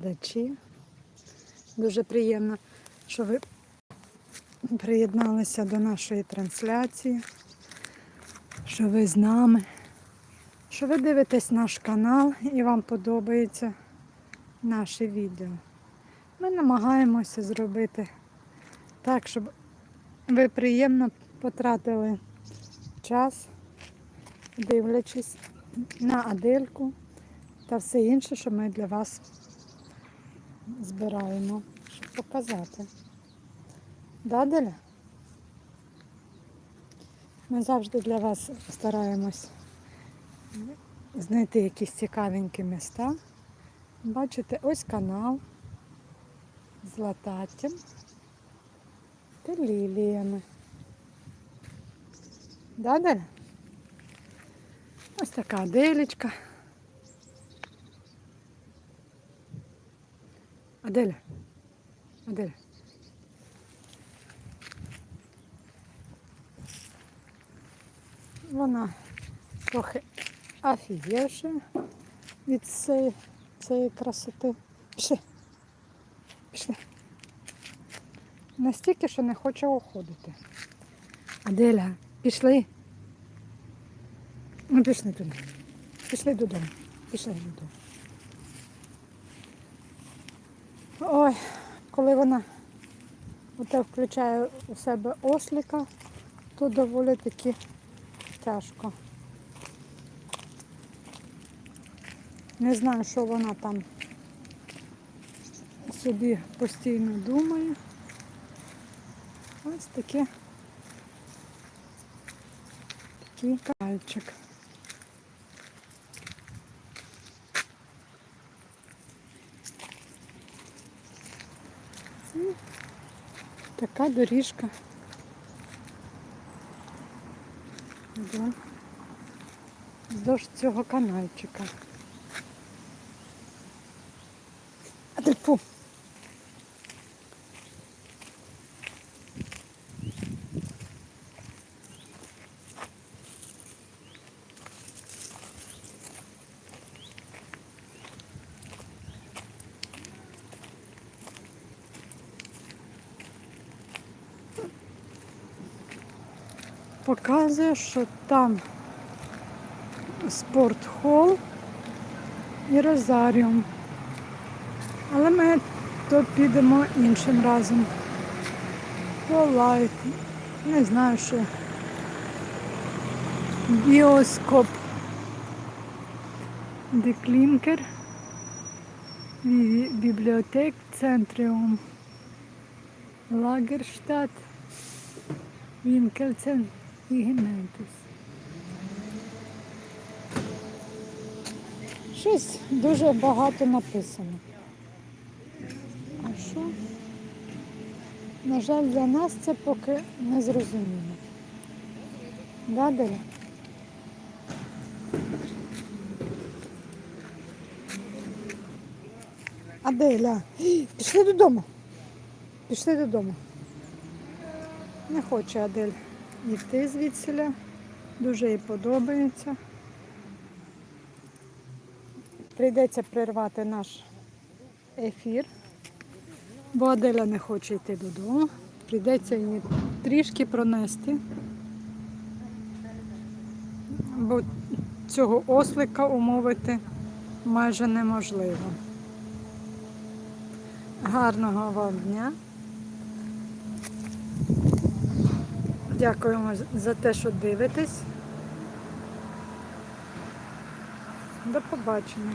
глядачі. Дуже приємно, що ви приєдналися до нашої трансляції, що ви з нами, що ви дивитесь наш канал і вам подобається наше відео. Ми намагаємося зробити так, щоб ви приємно потратили час, дивлячись на Адельку та все інше, що ми для вас збираємо, щоб показати. Да? Ми завжди для вас стараємось знайти якісь цікавенькі міста. Бачите, ось канал з лататтям та ліліями. Да? Ось така Аделечка. Аделя. Аделя. Вона трохи офігівша від цієї, цієї красоти. Пішли. Пішли. Настільки, що не хоче уходити. Аделя, пішли. Ну, пішли туди. Пішли додому. Пішли додому. Ой, коли вона оте включає у себе осліка, то доволі таки тяжко. Не знаю, що вона там собі постійно думає. Ось таке такий кальчик. Така доріжка. До, вздовж цього канальчика. А ти Показує, що там спортхол і розаріум. Але ми то підемо іншим разом. По лайф. Не знаю, що. Біоскоп. Деклінкер. Бі- Бібліотек Центріум. Лагерштадт. Вінкельцен Гіментус. Щось дуже багато написано. А що? На жаль, для нас це поки не зрозуміло. Да, Деля? Аделя, пішли додому. Пішли додому. Не хоче Адель йти звідсіля. Дуже їй подобається. Прийдеться прервати наш ефір, бо Аделя не хоче йти додому. Прийдеться її трішки пронести, бо цього ослика умовити майже неможливо. Гарного вам дня! Дякуємо за те, що дивитесь. До побачення.